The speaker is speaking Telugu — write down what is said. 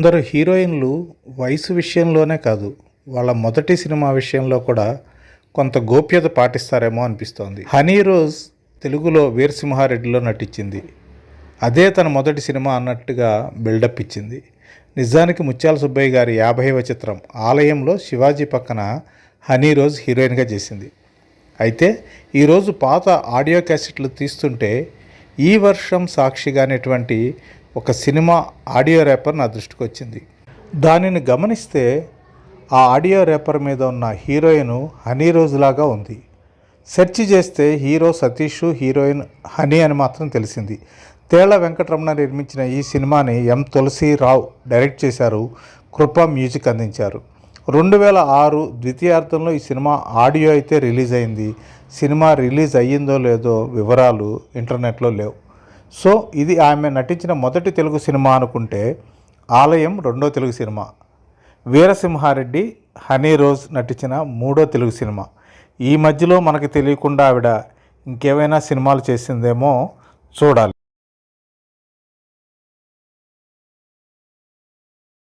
కొందరు హీరోయిన్లు వయసు విషయంలోనే కాదు వాళ్ళ మొదటి సినిమా విషయంలో కూడా కొంత గోప్యత పాటిస్తారేమో అనిపిస్తోంది. హనీ రోజ్ తెలుగులో వీరసింహారెడ్డిలో నటించింది. అదే తన మొదటి సినిమా అన్నట్టుగా బిల్డప్ ఇచ్చింది. నిజానికి ముత్యాల సుబ్బయ్య గారి యాభైవ చిత్రం ఆలయంలో శివాజీ పక్కన హనీ రోజ్ హీరోయిన్గా చేసింది. అయితే ఈరోజు పాత ఆడియో క్యాసెట్లు తీస్తుంటే ఈ వర్షం సాక్షిగా అనేటువంటి ఒక సినిమా ఆడియో ర్యాపర్ నా దృష్టికి వచ్చింది. దానిని గమనిస్తే ఆ ఆడియో ర్యాపర్ మీద ఉన్న హీరోయిన్ హనీ రోజులాగా ఉంది. సెర్చ్ చేస్తే హీరో సతీష్ హీరోయిన్ హనీ అని మాత్రం తెలిసింది. తేళ్ళ వెంకటరమణ నిర్మించిన ఈ సినిమాని ఎం తులసిరావు డైరెక్ట్ చేశారు కృప మ్యూజిక్ అందించారు. రెండు వేల ఆరు ద్వితీయార్థంలో ఈ సినిమా ఆడియో అయితే రిలీజ్ అయింది. సినిమా రిలీజ్ అయ్యిందో లేదో వివరాలు ఇంటర్నెట్లో లేవు. సో ఇది ఆమె నటించిన మొదటి తెలుగు సినిమా అనుకుంటే ఆలయం రెండో Telugu cinema. Veera Simha Reddy Honey Rose నటించిన మూడో తెలుగు సినిమా. ఈ మధ్యలో మనకు తెలియకుండా ఆవిడ ఇంకేమైనా సినిమాలు చేసిందేమో చూడాలి.